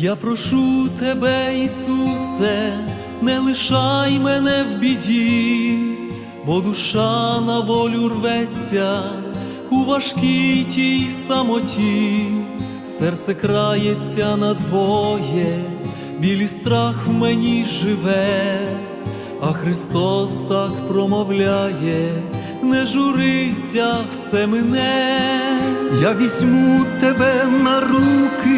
Я прошу тебе, Ісусе, не лишай мене в біді, бо душа на волю рветься у важкій тій самоті, серце крається надвоє, білий страх в мені живе, а Христос так промовляє, не журися, все мине. Я візьму тебе на руки,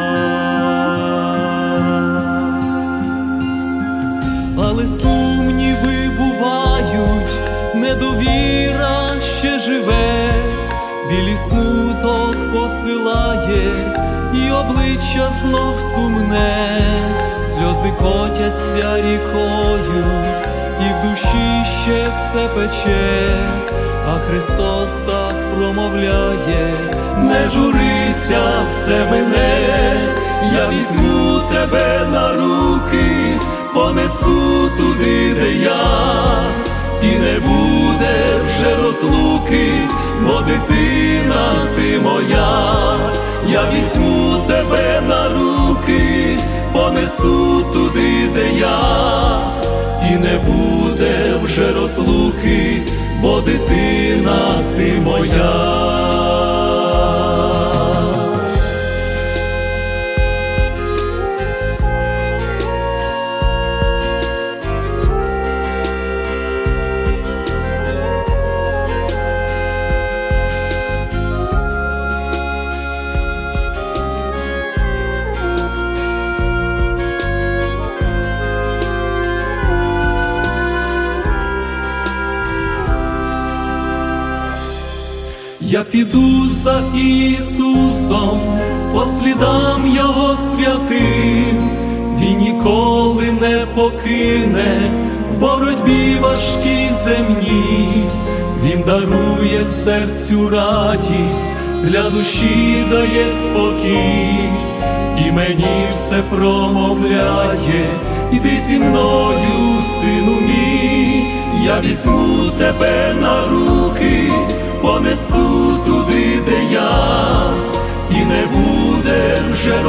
Білий смуток посилає, і обличчя знов сумне, сльози котяться рікою, і в душі ще все пече, а Христос так промовляє, не журися, все мене, я візьму тебе на руки понесу туди, де я, візьму тебе на руки, понесу туди, де я, і не буде вже розлуки, бо дитина ти моя. Піду за Ісусом, по слідам Його святим, Він ніколи не покине в боротьбі важкій земній, Він дарує серцю радість, для душі дає спокій, і мені все промовляє, іди зі мною, сину мій, я візьму тебе на руки